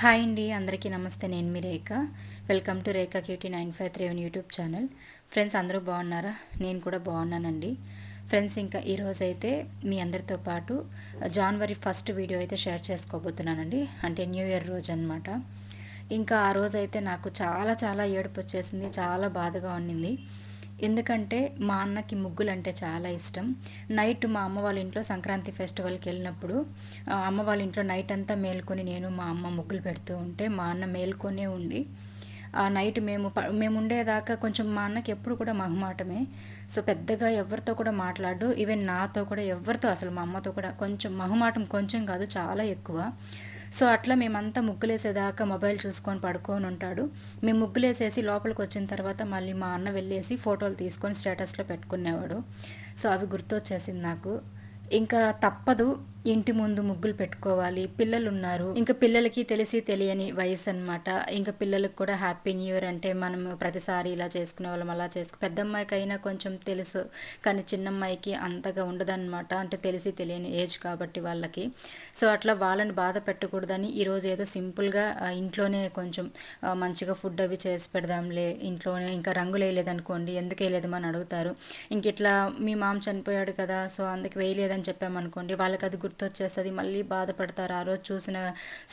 Hi అండి అందరికీ నమస్తే. నేను మీ Rekha. Welcome to Rekha QT nine five three one YouTube channel. Friends అందరూ బాగున్నారా? నేను కూడా బాగున్నానండి. ఫ్రెండ్స్ ఇంకా ఈరోజు అయితే మీ అందరితో పాటు జనవరి ఫస్ట్ వీడియో అయితే షేర్ చేసుకోబోతున్నానండి. అంటే న్యూ ఇయర్ రోజు అనమాట ఇంకా ఆ రోజైతే నాకు చాలా చాలా ఏడుపు వచ్చేసింది చాలా బాధగా ఉన్నింది. ఎందుకంటే మా అన్నకి ముగ్గులు అంటే చాలా ఇష్టం. నైట్ మా అమ్మ వాళ్ళ ఇంట్లో సంక్రాంతి ఫెస్టివల్కి వెళ్ళినప్పుడు అమ్మ వాళ్ళ ఇంట్లో నైట్ అంతా మేల్కొని నేను మా అమ్మ ముగ్గులు పెడుతూ ఉంటే మా అన్న మేల్కొనే ఉండి ఆ నైట్ మేము ప- మేము ఉండేదాకా కొంచెం మా అన్నకి ఎప్పుడు కూడా మహమాటమే. సో పెద్దగా ఎవరితో కూడా మాట్లాడు ఈవెన్ నాతో కూడా ఎవరితో అసలు మా అమ్మతో కూడా కొంచెం మహమాటం కొంచెం కాదు చాలా ఎక్కువ. సో అట్లా మేమంతా ముగ్గులేసేదాకా మొబైల్ చూసుకొని పడుకొని ఉంటాడు. మేము ముగ్గులేసేసి లోపలికి వచ్చిన తర్వాత మళ్ళీ మా అన్న వెళ్ళేసి ఫోటోలు తీసుకొని స్టేటస్లో పెట్టుకునేవాడు. సో అవి గుర్తొచ్చేసింది నాకు. ఇంకా తప్పదు ఇంటి ముందు ముగ్గులు పెట్టుకోవాలి పిల్లలు ఉన్నారు ఇంకా పిల్లలకి తెలిసి తెలియని వయసు అనమాట ఇంకా పిల్లలకు కూడా హ్యాపీ న్యూ ఇయర్ అంటే మనం ప్రతిసారి ఇలా చేసుకునే వాళ్ళం అలా చేసుకు పెద్దమ్మాయికి అయినా కొంచెం తెలుసు. కానీ చిన్నమ్మాయికి అంతగా ఉండదన్నమాట. అంటే తెలిసి తెలియని ఏజ్ కాబట్టి వాళ్ళకి. సో అట్లా వాళ్ళని బాధ పెట్టకూడదని ఈరోజు ఏదో సింపుల్గా ఇంట్లోనే కొంచెం మంచిగా ఫుడ్ అవి చేసి పెడదాంలే ఇంట్లోనే ఇంకా రంగులు వేయలేదనుకోండి ఎందుకు వేయలేదు అని అడుగుతారు. ఇంక ఇట్లా మీ మామ చనిపోయాడు కదా సో అందుకు వేయలేదని చెప్పామనుకోండి వాళ్ళకి అది గుర్తొచ్చేస్తుంది. మళ్ళీ బాధపడతారు. ఆ రోజు చూసిన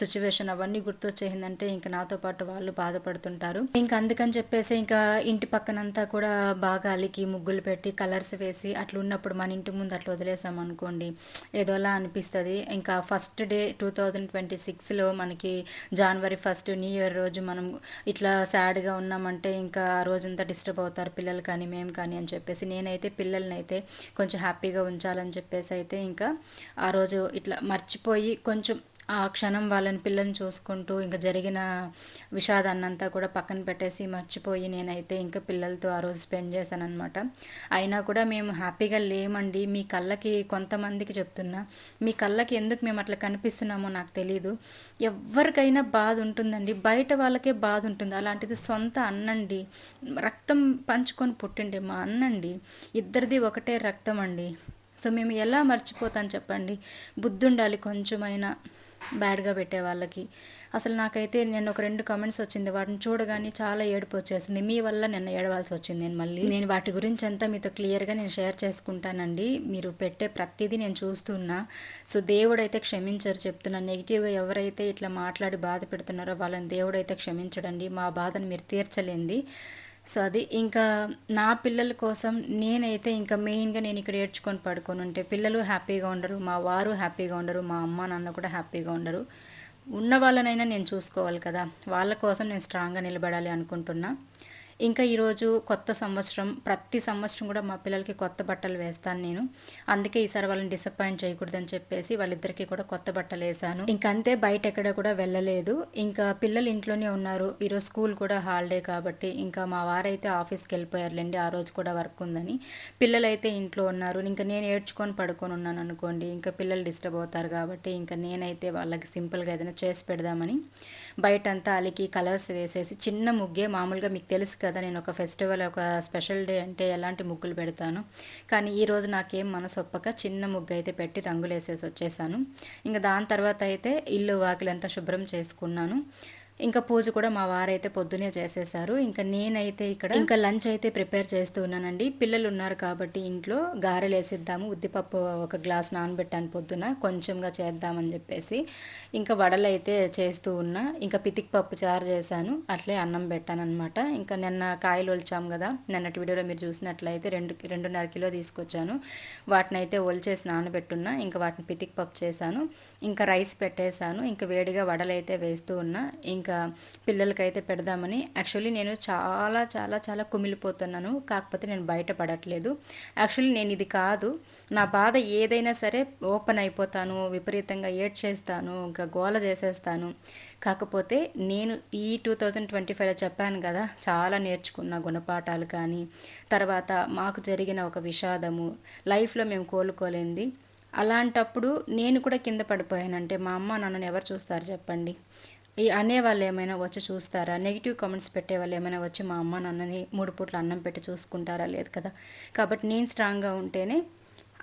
సిచ్యువేషన్ అవన్నీ గుర్తొచ్చేసిందంటే ఇంకా నాతో పాటు వాళ్ళు బాధపడుతుంటారు. ఇంకా అందుకని చెప్పేసి ఇంకా ఇంటి పక్కనంతా కూడా బాగా అలికి ముగ్గులు పెట్టి కలర్స్ వేసి అట్లా ఉన్నప్పుడు మన ఇంటి ముందు అట్లా వదిలేసాం అనుకోండి. ఏదోలా అనిపిస్తుంది. ఇంకా first day two thousand twenty సిక్స్లో మనకి జనవరి ఫస్ట్ న్యూ ఇయర్ రోజు మనం ఇట్లా సాడ్గా ఉన్నామంటే ఇంకా ఆ రోజంతా డిస్టర్బ్ అవుతారు. పిల్లలు కానీ మేము కానీ అని చెప్పేసి నేనైతే పిల్లల్ని అయితే కొంచెం హ్యాపీగా ఉంచాలని చెప్పేసి అయితే ఇంకా ఆ రోజు ఇట్లా మర్చిపోయి కొంచెం ఆ క్షణం వాళ్ళని పిల్లల్ని చూసుకుంటూ ఇంకా జరిగిన విషాదాన్నంతా కూడా పక్కన పెట్టేసి మర్చిపోయి నేనైతే ఇంకా పిల్లలతో ఆ రోజు స్పెండ్ చేశాననమాట అయినా కూడా మేము హ్యాపీగా లేమండి. మీ కళ్ళకి కొంతమందికి చెప్తున్నా. మీ కళ్ళకి ఎందుకు మేము అట్లా కనిపిస్తున్నామో నాకు తెలియదు ఎవరికైనా బాధ ఉంటుందండి. బయట వాళ్ళకే బాధ ఉంటుంది. అలాంటిది సొంత అన్నండి. రక్తం పంచుకొని పుట్టిండే మా అన్నండి. ఇద్దరిది ఒకటే రక్తం అండి. సో మేము ఎలా మర్చిపోతాం చెప్పండి? బుద్ధి ఉండాలి కొంచెమైనా బ్యాడ్గా పెట్టే వాళ్ళకి. అసలు నాకైతే నేను ఒక రెండు కమెంట్స్ వచ్చింది. వాటిని చూడగానే చాలా ఏడుపు వచ్చేసింది. మీ వల్ల నిన్న ఏడవాల్సి వచ్చింది నేను మళ్ళీ. నేను వాటి గురించి అంతా మీతో క్లియర్గా నేను షేర్ చేసుకుంటానండి. మీరు పెట్టే ప్రతిదీ నేను చూస్తున్నా. సో దేవుడైతే క్షమించరు చెప్తున్నా. నెగిటివ్గా ఎవరైతే ఇట్లా మాట్లాడి బాధ పెడుతున్నారో వాళ్ళని దేవుడైతే క్షమించడండి. మా బాధను మీరు తీర్చలేంది. సో అది ఇంకా నా పిల్లల కోసం నేనైతే ఇంకా మెయిన్గా నేను ఇక్కడ ఏడ్చుకొని పడుకొని ఉంటే పిల్లలు హ్యాపీగా ఉండరు మా వారు హ్యాపీగా ఉండరు మా అమ్మ నాన్న కూడా హ్యాపీగా ఉండరు. ఉన్న వాళ్ళనైనా నేను చూసుకోవాలి కదా వాళ్ళ కోసం నేను స్ట్రాంగ్గా నిలబడాలి అనుకుంటున్నా. ఇంకా ఈరోజు కొత్త సంవత్సరం ప్రతి సంవత్సరం కూడా మా పిల్లలకి కొత్త బట్టలు వేస్తాను నేను. అందుకే ఈసారి వాళ్ళని డిసప్పాయింట్ చేయకూడదని చెప్పేసి వాళ్ళిద్దరికీ కూడా కొత్త బట్టలు వేసాను ఇంకంతే అంతే బయట ఎక్కడ కూడా వెళ్ళలేదు. ఇంకా పిల్లలు ఇంట్లోనే ఉన్నారు. ఈరోజు స్కూల్ కూడా హాలిడే కాబట్టి ఇంకా మా వారైతే ఆఫీస్కి వెళ్ళిపోయారులేండి. ఆ రోజు కూడా వర్క్ ఉందని. పిల్లలైతే ఇంట్లో ఉన్నారు. ఇంకా నేను ఏడ్చుకొని పడుకొని ఉన్నాను అనుకోండి ఇంకా పిల్లలు డిస్టర్బ్ అవుతారు కాబట్టి ఇంకా నేనైతే వాళ్ళకి సింపుల్గా ఏదైనా చేసి పెడదామని బయట అంతా అలికి కలర్స్ వేసేసి చిన్న ముగ్గే మామూలుగా మీకు తెలుసు కదా నేను ఒక ఫెస్టివల్ ఒక స్పెషల్ డే అంటే ఎలాంటి ముగ్గులు పెడతాను. కానీ ఈరోజు నాకేం మనసొప్పక చిన్న ముగ్గు అయితే పెట్టి రంగులు వేసేసి వచ్చేసాను. ఇంకా దాని తర్వాత అయితే ఇల్లు వాకిలంతా శుభ్రం చేసుకున్నాను. ఇంకా పూజ కూడా మా వారైతే పొద్దునే చేసేసారు ఇంకా నేనైతే ఇక్కడ ఇంకా లంచ్ అయితే ప్రిపేర్ చేస్తూ ఉన్నానండి. పిల్లలు ఉన్నారు కాబట్టి ఇంట్లో గారెలు వేసిద్దాము ఉద్దిపప్పు ఒక గ్లాస్ నానబెట్టాను పొద్దున కొంచెంగా చేద్దామని చెప్పేసి ఇంకా వడలు అయితే చేస్తూ ఉన్నా. ఇంకా పితిక్ పప్పు చారు చేశాను అట్లే అన్నం పెట్టాను అనమాట ఇంకా నిన్న కాయలు ఒలిచాం కదా నిన్నటి వీడియోలో మీరు చూసినట్లయితే రెండు రెండున్నర కిలో తీసుకొచ్చాను. వాటిని అయితే ఒలిచేసి నానబెట్టున్నా ఇంకా వాటిని పితిక్ పప్పు చేశాను. ఇంకా రైస్ పెట్టేశాను ఇంకా వేడిగా వడలు అయితే వేస్తూ ఉన్నా. ఇంకా ఇంకా పిల్లలకైతే పెడదామని. యాక్చువల్లీ నేను చాలా చాలా చాలా కుమిలిపోతున్నాను. కాకపోతే నేను బయటపడట్లేదు యాక్చువల్లీ నేను ఇది కాదు. నా బాధ ఏదైనా సరే ఓపెన్ అయిపోతాను విపరీతంగా ఏడ్ చేస్తాను ఇంకా గోల చేసేస్తాను. కాకపోతే నేను ఈ టూ థౌజండ్ ట్వంటీ ఫైవ్లో చెప్పాను కదా చాలా నేర్చుకున్న గుణపాఠాలు కానీ తర్వాత మాకు జరిగిన ఒక విషాదము లైఫ్లో మేము కోలుకోలేంది అలాంటప్పుడు నేను కూడా కింద పడిపోయానంటే మా అమ్మ నన్ను ఎవరు చూస్తారు చెప్పండి? ఈ అనేవాళ్ళు ఏమైనా వచ్చి చూస్తారా? నెగిటివ్ కామెంట్స్ పెట్టే వాళ్ళు ఏమైనా వచ్చి మా అమ్మ నాన్నని మూడు పూట్ల అన్నం పెట్టి చూసుకుంటారా? లేదు కదా. కాబట్టి నేను స్ట్రాంగ్గా ఉంటేనే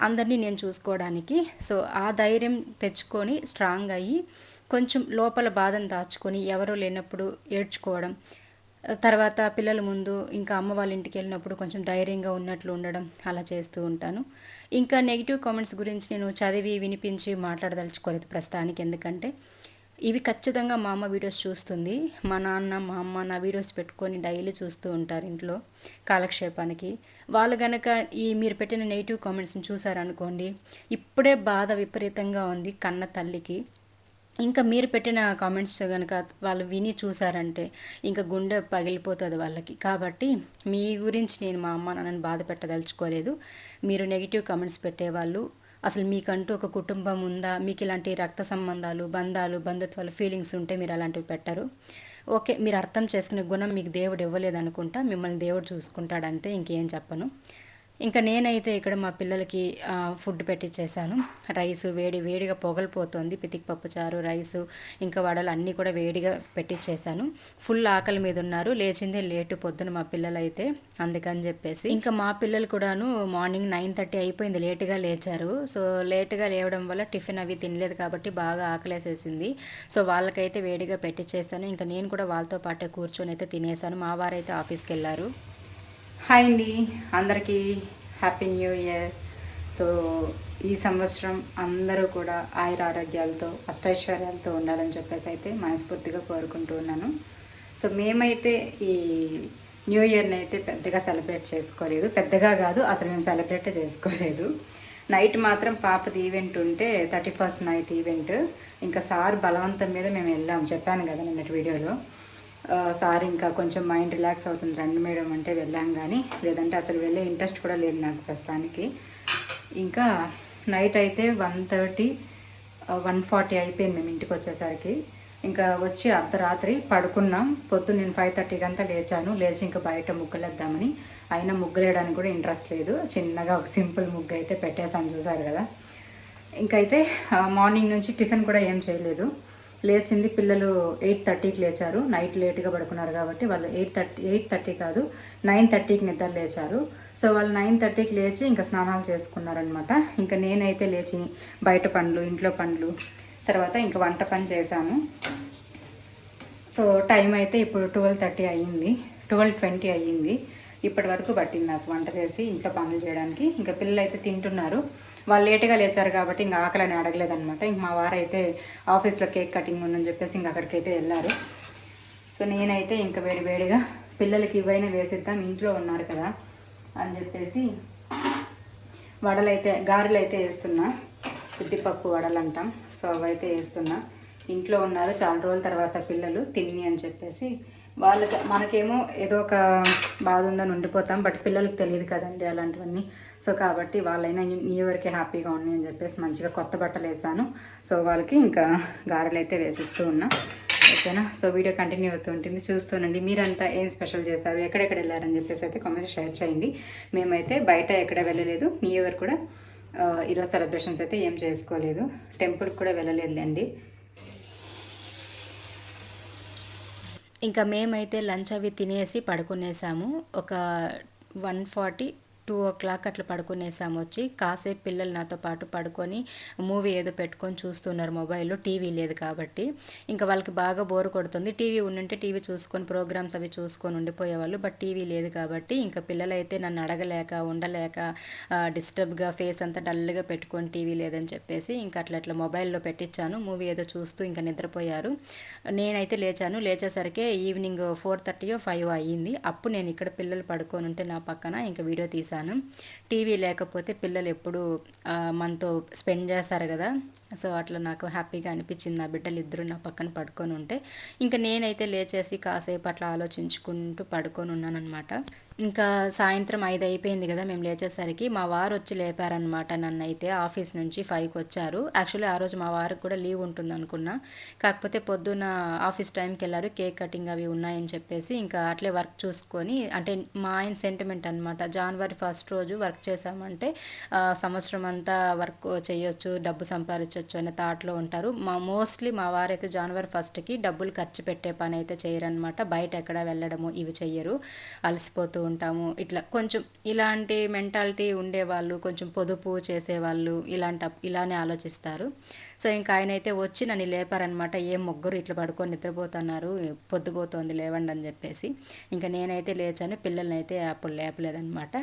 అందరినీ నేను చూసుకోవడానికి. సో ఆ ధైర్యం తెచ్చుకొని స్ట్రాంగ్ అయ్యి కొంచెం లోపల బాధను దాచుకొని ఎవరూ లేనప్పుడు ఏడ్చుకోవడం తర్వాత పిల్లల ముందు ఇంకా అమ్మ వాళ్ళ ఇంటికి వెళ్ళినప్పుడు కొంచెం ధైర్యంగా ఉన్నట్లు ఉండడం అలా చేస్తూ ఉంటాను. ఇంకా నెగిటివ్ కామెంట్స్ గురించి నేను చదివి వినిపించి మాట్లాడదలుచుకోలేదు ప్రస్తుతానికి. ఎందుకంటే ఇవి ఖచ్చితంగా మా అమ్మ వీడియోస్ చూస్తుంది. మా నాన్న మా అమ్మ నా వీడియోస్ పెట్టుకొని డైలీ చూస్తూ ఉంటారు ఇంట్లో కాలక్షేపానికి. వాళ్ళు కనుక ఈ మీరు పెట్టిన నెగిటివ్ కామెంట్స్ని చూసారనుకోండి ఇప్పుడే బాధ విపరీతంగా ఉంది కన్న తల్లికి. ఇంకా మీరు పెట్టిన కామెంట్స్ కనుక వాళ్ళు విని చూసారంటే ఇంకా గుండె పగిలిపోతుంది వాళ్ళకి. కాబట్టి మీ గురించి నేను మా అమ్మ నాన్నని బాధ పెట్టదలుచుకోలేదు. మీరు నెగిటివ్ కామెంట్స్ పెట్టేవాళ్ళు అసలు మీకంటూ ఒక కుటుంబం ఉందా? మీకు ఇలాంటి రక్త సంబంధాలు బంధాలు బంధుత్వాలు ఫీలింగ్స్ ఉంటే మీరు అలాంటివి పెట్టరు. ఓకే మీరు అర్థం చేసుకునే గుణం మీకు దేవుడు ఇవ్వలేదనుకుంటా మిమ్మల్ని దేవుడు చూసుకుంటాడంతే ఇంకేం చెప్పను. ఇంకా నేనైతే ఇక్కడ మా పిల్లలకి ఫుడ్ పెట్టించేసాను రైస్ వేడి వేడిగా పొగలిపోతుంది. పితికి పప్పుచారు రైసు ఇంకా వడలు అన్నీ కూడా వేడిగా పెట్టించేసాను ఫుల్ ఆకలి మీద ఉన్నారు. లేచిందే లేటు పొద్దున మా పిల్లలు అయితే అందుకని చెప్పేసి. ఇంకా మా పిల్లలు కూడాను మార్నింగ్ నైన్ థర్టీ అయిపోయింది లేటుగా లేచారు. సో లేటుగా లేవడం వల్ల టిఫిన్ అవి తినలేదు కాబట్టి బాగా ఆకలేసేసింది. సో వాళ్ళకైతే వేడిగా పెట్టించేసాను ఇంకా నేను కూడా వాళ్ళతో పాటే కూర్చొని అయితే తినేసాను. మా వారైతే ఆఫీస్కి వెళ్ళారు. హాయ్ అండి అందరికీ హ్యాపీ న్యూ ఇయర్ సో ఈ సంవత్సరం అందరూ కూడా ఆయుర ఆరోగ్యాలతో అష్టైశ్వర్యాలతో ఉండాలని చెప్పేసి అయితే మనస్ఫూర్తిగా కోరుకుంటూ ఉన్నాను. సో మేమైతే ఈ న్యూ ఇయర్ని అయితే పెద్దగా సెలబ్రేట్ చేసుకోలేదు. పెద్దగా కాదు అసలు మేము సెలబ్రేట్ చేసుకోలేదు. నైట్ మాత్రం పాపది ఈవెంట్ ఉంటే థర్టీ ఫస్ట్ నైట్ ఈవెంట్. ఇంకా సార్ బలవంతం మీద మేము వెళ్ళాం. చెప్పాను కదా నిన్నటి వీడియోలో. సార్ ఇంకా కొంచెం మైండ్ రిలాక్స్ అవుతుంది. రండి మేడం అంటే వెళ్ళాం కానీ లేదంటే అసలు వెళ్ళే ఇంట్రెస్ట్ కూడా లేదు నాకు ప్రస్తుతానికి. ఇంకా నైట్ అయితే వన్ థర్టీ వన్ ఫార్టీ అయిపోయింది మేము ఇంటికి వచ్చేసరికి. ఇంకా వచ్చి అర్ధరాత్రి పడుకున్నాం. పొద్దు నేను ఫైవ్ థర్టీకి అంతా లేచాను. లేచి ఇంకా బయట ముగ్గులేద్దామని. అయినా ముగ్గులేయడానికి కూడా ఇంట్రెస్ట్ లేదు. చిన్నగా ఒక సింపుల్ ముగ్గు అయితే పెట్టేసాను చూసారు కదా. ఇంకైతే మార్నింగ్ నుంచి టిఫిన్ కూడా ఏం చేయలేదు. లేచింది. పిల్లలు ఎయిట్ థర్టీకి లేచారు. నైట్ లేట్గా పడుకున్నారు కాబట్టి వాళ్ళు ఎయిట్ థర్టీ ఎయిట్ థర్టీ కాదు నైన్ థర్టీకి నిద్ర లేచారు. సో వాళ్ళు నైన్ థర్టీకి లేచి ఇంకా స్నానాలు చేసుకున్నారనమాట ఇంకా నేనైతే లేచి బయట పండ్లు ఇంట్లో పండ్లు తర్వాత ఇంకా వంట పని చేశాను. సో టైం అయితే ఇప్పుడు ట్వెల్వ్ థర్టీ అయ్యింది. ట్వెల్వ్ ట్వంటీ అయ్యింది. ఇప్పటి వరకు పట్టింది నాకు వంట చేసి ఇంట్లో పనులు చేయడానికి. ఇంకా పిల్లలు అయితే తింటున్నారు. వాళ్ళు లేటుగా లేచారు కాబట్టి ఇంకా ఆకలని అడగలేదనమాట ఇంక మా వారైతే ఆఫీస్లో కేక్ కటింగ్ ఉందని చెప్పేసి ఇంక అక్కడికైతే వెళ్ళారు. సో నేనైతే ఇంకా వేడి వేడిగా పిల్లలకి ఇవైనా వేసిద్దాం ఇంట్లో ఉన్నారు కదా అని చెప్పేసి వడలు అయితే గారెలు అయితే వేస్తున్నా. ఉద్దిపప్పు వడలు అంటాం సో అవైతే వేస్తున్నా. ఇంట్లో ఉన్నారు చాలా రోజుల తర్వాత పిల్లలు తిని అని చెప్పేసి వాళ్ళకి మనకేమో ఏదో ఒక బాధ ఉందని ఉండిపోతాం బట్ పిల్లలకు తెలియదు కదండి అలాంటివన్నీ. సో కాబట్టి వాళ్ళైనా న్యూ ఇయర్కి హ్యాపీగా ఉన్నాయి అని చెప్పేసి మంచిగా కొత్త బట్టలు వేసాను సో వాళ్ళకి ఇంకా గారెలు అయితే వేసిస్తూ ఉన్నా. ఓకేనా? సో వీడియో కంటిన్యూ అవుతూ ఉంటుంది. చూస్తూనండి మీరంతా ఏం స్పెషల్ చేశారు? ఎక్కడెక్కడ వెళ్ళారని చెప్పేసి అయితే కామెంట్స్ షేర్ చేయండి. మేమైతే బయట ఎక్కడ వెళ్ళలేదు. న్యూ ఇయర్ కూడా ఈరోజు సెలబ్రేషన్స్ అయితే ఏం చేసుకోలేదు. టెంపుల్కి కూడా వెళ్ళలేదులేండి. ఇంకా మేమైతే లంచ్ అవి తినేసి పడుకునేసాము. ఒక one forty two o'clock అట్లా పడుకునేసాము వచ్చి కాసేపు పిల్లలు నాతో పాటు పడుకొని మూవీ ఏదో పెట్టుకొని చూస్తున్నారు మొబైల్లో టీవీ లేదు కాబట్టి. ఇంకా వాళ్ళకి బాగా బోర్ కొడుతుంది. టీవీ ఉండుంటే టీవీ చూసుకొని ప్రోగ్రామ్స్ అవి చూసుకొని ఉండిపోయేవాళ్ళు. బట్ టీవీ లేదు కాబట్టి ఇంకా పిల్లలైతే నన్ను అడగలేక ఉండలేక డిస్టర్బ్గా ఫేస్ అంతా డల్గా పెట్టుకొని టీవీ లేదని చెప్పేసి ఇంకా అట్లా అట్లా మొబైల్లో పెట్టించాను మూవీ ఏదో చూస్తూ ఇంకా నిద్రపోయారు. నేనైతే లేచాను. లేచేసరికి ఈవినింగ్ ఫోర్ థర్టీయో ఫైవ్ అయ్యింది. అప్పుడు నేను ఇక్కడ పిల్లలు పడుకొని ఉంటే నా పక్కన ఇంకా వీడియో తీసాను చేశాను టీవీ లేకపోతే పిల్లలు ఎప్పుడు మనతో స్పెండ్ చేస్తారు కదా. సో అట్లా నాకు హ్యాపీగా అనిపించింది. నా బిడ్డలు ఇద్దరు నా పక్కన పడుకొని ఉంటే ఇంకా నేనైతే లేచేసి కాసేపు అట్లా ఆలోచించుకుంటూ పడుకొని ఉన్నాను అనమాట ఇంకా సాయంత్రం ఐదు అయిపోయింది కదా మేము లేచేసరికి. మా వారు వచ్చి లేపారనమాట నన్ను అయితే ఆఫీస్ నుంచి ఫైవ్కి వచ్చారు. యాక్చువల్లీ ఆ రోజు మా వారికి కూడా లీవ్ ఉంటుంది అనుకున్నా. కాకపోతే పొద్దున్న ఆఫీస్ టైంకి వెళ్ళారు. కేక్ కటింగ్ అవి ఉన్నాయని చెప్పేసి ఇంకా అట్లే వర్క్ చూసుకొని అంటే మా ఆయన సెంటిమెంట్ అనమాట జనవరి ఫస్ట్ రోజు వర్క్ చేసామంటే సంవత్సరం అంతా వర్క్ చేయొచ్చు డబ్బు సంపాదించు సంపాదించవచ్చు అనే థాట్లో ఉంటారు. మా మోస్ట్లీ మా వారైతే జనవరి ఫస్ట్కి డబ్బులు ఖర్చు పెట్టే పని అయితే చేయరనమాట బయట ఎక్కడ వెళ్ళడము ఇవి చెయ్యరు. అలసిపోతూ ఉంటాము. ఇట్లా కొంచెం ఇలాంటి మెంటాలిటీ ఉండేవాళ్ళు కొంచెం పొదుపు చేసేవాళ్ళు ఇలాంటి ఇలానే ఆలోచిస్తారు. సో ఇంకా ఆయన అయితే వచ్చి నన్ను లేపారనమాట. ఏం ముగ్గురు ఇట్లా పడుకొని నిద్రపోతున్నారు? పొద్దుపోతోంది లేవండి అని చెప్పేసి. ఇంకా నేనైతే లేచాను పిల్లల్ని అయితే అప్పుడు లేపలేదనమాట.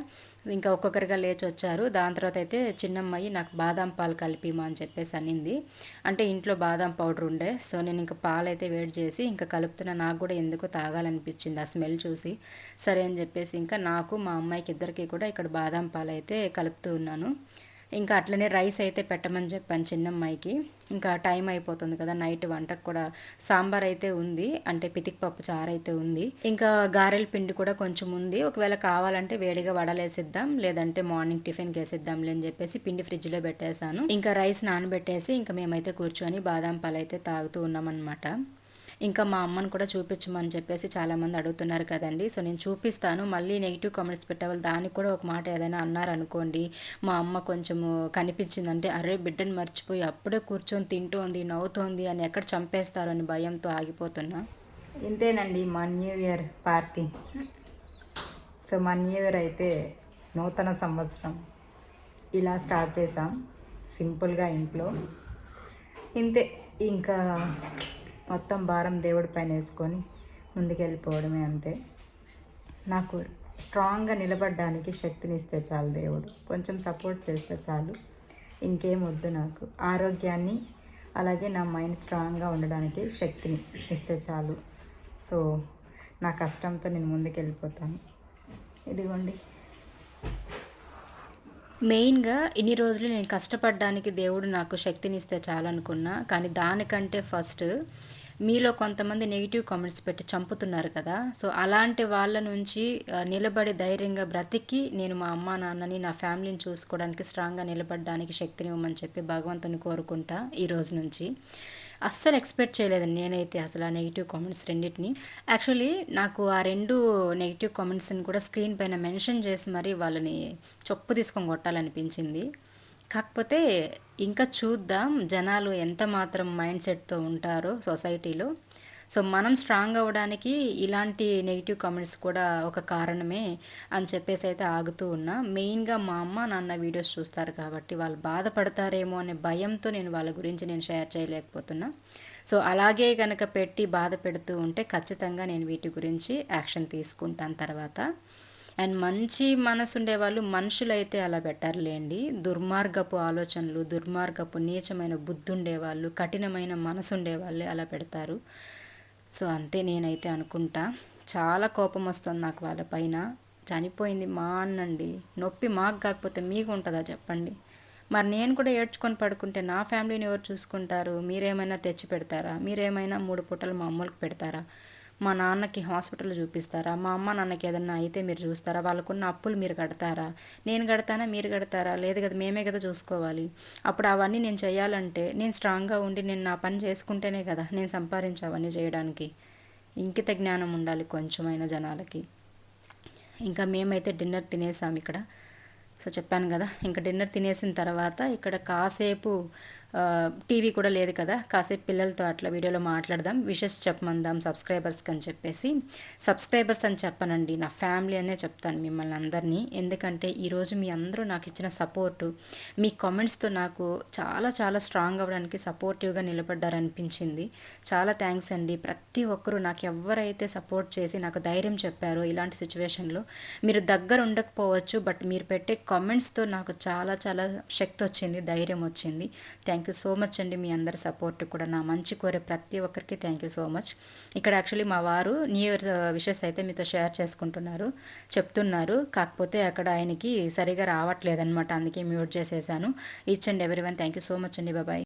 ఇంకా ఒక్కొక్కరిగా లేచి వచ్చారు దాని తర్వాత అయితే చిన్నమ్మాయి నాకు బాదం పాలు కలిపిమా అని చెప్పేసి అనింది. అంటే ఇంట్లో బాదం పౌడర్ ఉండే సో నేను ఇంకా పాలు అయితే వేడి చేసి ఇంకా కలుపుతున్న. నాకు కూడా ఎందుకో తాగాలనిపించింది ఆ స్మెల్ చూసి. సరే అని చెప్పేసి ఇంకా నాకు మా అమ్మాయికి ఇద్దరికి కూడా ఇక్కడ బాదం పాలు అయితే కలుపుతూ ఉన్నాను. ఇంకా అట్లనే రైస్ అయితే పెట్టమని చెప్పాను చిన్నమ్మాయికి. ఇంకా టైం అయిపోతుంది కదా నైట్ వంటకు కూడా సాంబార్ అయితే ఉంది అంటే పితికి పప్పు చారు అయితే ఉంది. ఇంకా గారెల పిండి కూడా కొంచెం ఉంది. ఒకవేళ కావాలంటే వేడిగా వడలేసిద్దాం లేదంటే మార్నింగ్ టిఫిన్కి వేసిద్దాంలే అని చెప్పేసి పిండి ఫ్రిడ్జ్లో పెట్టేశాను. ఇంకా రైస్ నానబెట్టేసి ఇంకా మేమైతే కూర్చొని బాదాం పాలు అయితే తాగుతూ ఉన్నామన్నమాట. ఇంకా మా అమ్మను కూడా చూపించమని చెప్పేసి చాలామంది అడుగుతున్నారు కదండి. సో నేను చూపిస్తాను. మళ్ళీ నెగిటివ్ కామెంట్స్ పెట్టేవాళ్ళు దానికి కూడా ఒక మాట ఏదైనా అన్నారనుకోండి మా అమ్మ కొంచెము కనిపించిందంటే అరే బిడ్డను మర్చిపోయి అప్పుడే కూర్చొని తింటోంది నవ్వుతోంది అని ఎక్కడ చంపేస్తారు అని భయంతో ఆగిపోతున్నా. ఇంతేనండి మా న్యూ ఇయర్ పార్టీ. సో మా న్యూ ఇయర్ అయితే నూతన సంవత్సరం. ఇలా స్టార్ట్ చేసాం సింపుల్గా ఇంట్లో. ఇంతే. ఇంకా మొత్తం భారం దేవుడి పైన వేసుకొని ముందుకెళ్ళిపోవడమే అంతే. నాకు స్ట్రాంగ్గా నిలబడడానికి శక్తిని ఇస్తే చాలు దేవుడు. కొంచెం సపోర్ట్ చేస్తే చాలు. ఇంకేం వద్దు నాకు. ఆరోగ్యాన్ని అలాగే నా మైండ్ స్ట్రాంగ్గా ఉండడానికి శక్తిని ఇస్తే చాలు. సో నా కష్టంతో నేను ముందుకెళ్ళిపోతాను. ఇదిగోండి. మెయిన్గా ఇన్ని రోజులు నేను కష్టపడడానికి దేవుడు నాకు శక్తిని ఇస్తే చాలనుకున్నా. కానీ దానికంటే ఫస్ట్ మీలో కొంతమంది నెగిటివ్ కామెంట్స్ పెట్టి చంపుతున్నారు కదా. సో అలాంటి వాళ్ళ నుంచి నిలబడి ధైర్యంగా బ్రతికి నేను మా అమ్మ నాన్నని నా ఫ్యామిలీని చూసుకోవడానికి స్ట్రాంగ్గా నిలబడడానికి శక్తిని ఇవ్వమని చెప్పి భగవంతుని కోరుకుంటా ఈ రోజు నుంచి. అస్సలు ఎక్స్పెక్ట్ చేయలేదండి నేనైతే అసలు ఆ నెగిటివ్ కామెంట్స్ రెండింటిని. యాక్చువల్లీ నాకు ఆ రెండు నెగిటివ్ కామెంట్స్ని కూడా స్క్రీన్ పైన మెన్షన్ చేసి మరీ వాళ్ళని చొప్పు తీసుకొని కొట్టాలనిపించింది. కాకపోతే ఇంకా చూద్దాం జనాలు ఎంత మాత్రం మైండ్ సెట్తో ఉంటారో సొసైటీలో. సో మనం స్ట్రాంగ్ అవ్వడానికి ఇలాంటి నెగిటివ్ కామెంట్స్ కూడా ఒక కారణమే అని చెప్పేసి అయితే ఆగుతూ ఉన్నా. మెయిన్గా మా అమ్మ నాన్న వీడియోస్ చూస్తారు కాబట్టి వాళ్ళు బాధపడతారేమో అనే భయంతో నేను వాళ్ళ గురించి నేను షేర్ చేయలేకపోతున్నా. సో అలాగే కనుక పెట్టి బాధ పెడుతూ ఉంటే ఖచ్చితంగా నేను వీటి గురించి యాక్షన్ తీసుకుంటాను తర్వాత. అండ్ మంచి మనసు ఉండేవాళ్ళు మనుషులైతే అలా పెట్టారులేండి దుర్మార్గపు ఆలోచనలు దుర్మార్గపు నీచమైన బుద్ధి ఉండేవాళ్ళు కఠినమైన మనసు ఉండేవాళ్ళే అలా పెడతారు. సో అంతే నేనైతే అనుకుంటా. చాలా కోపం వస్తుంది నాకు వాళ్ళపైన చనిపోయింది మా అన్నండి. నొప్పి మాకు కాకపోతే మీకు ఉంటుందా చెప్పండి. మరి నేను కూడా ఏడ్చుకొని పడుకుంటే నా ఫ్యామిలీని ఎవరు చూసుకుంటారు? మీరేమైనా తెచ్చి పెడతారా? మీరేమైనా మూడు పూటలు మా అమ్మలకు పెడతారా? మా నాన్నకి హాస్పిటల్ చూపిస్తారా? మా అమ్మ నాన్నకి ఏదన్నా అయితే మీరు చూస్తారా? వాళ్ళకున్న అప్పులు మీరు కడతారా? నేను కడతానా? మీరు కడతారా? లేదు కదా మేమే కదా చూసుకోవాలి. అప్పుడు అవన్నీ నేను చేయాలంటే నేను స్ట్రాంగ్గా ఉండి నేను నా పని చేసుకుంటేనే కదా నేను సంపాదించి అవన్నీ చేయడానికి. ఇంకిత జ్ఞానం ఉండాలి కొంచెమైన జనాలకి. ఇంకా మేమైతే డిన్నర్ తినేసాం ఇక్కడ. సో చెప్పాను కదా ఇంకా డిన్నర్ తినేసిన తర్వాత ఇక్కడ కాసేపు టీవీ కూడా లేదు కదా. కాసేపు పిల్లలతో అట్లా వీడియోలో మాట్లాడదాం. విషెస్ చెప్పమందాం సబ్స్క్రైబర్స్కి అని చెప్పేసి. సబ్స్క్రైబర్స్ అని చెప్పనండి. నా ఫ్యామిలీ అనే చెప్తాను మిమ్మల్ని అందరినీ. ఎందుకంటే ఈరోజు మీ అందరూ నాకు ఇచ్చిన సపోర్టు మీ కామెంట్స్తో నాకు చాలా చాలా స్ట్రాంగ్ అవ్వడానికి సపోర్టివ్గా నిలబడ్డారనిపించింది. చాలా థ్యాంక్స్ అండి. ప్రతి ఒక్కరూ నాకు ఎవరైతే సపోర్ట్ చేసి నాకు ధైర్యం చెప్పారో ఇలాంటి సిచ్యువేషన్లో మీరు దగ్గర ఉండకపోవచ్చు బట్ మీరు పెట్టే కామెంట్స్తో నాకు చాలా చాలా శక్తి వచ్చింది ధైర్యం వచ్చింది. Thank thank you so much అండి మీ అందరి సపోర్ట్ కూడా నా మంచి కోరే ప్రతి ఒక్కరికి థ్యాంక్ యూ సో మచ్. ఇక్కడ యాక్చువల్లీ మా వారు న్యూ ఇయర్ విషెస్ అయితే మీతో షేర్ చేసుకుంటున్నారు చెప్తున్నారు. కాకపోతే అక్కడ ఆయనకి సరిగా రావట్లేదన్నమాట అందుకే మ్యూట్ చేసేసాను. ఇచ్చండి ఎవరి one thank you so much అండి. బాబాయ్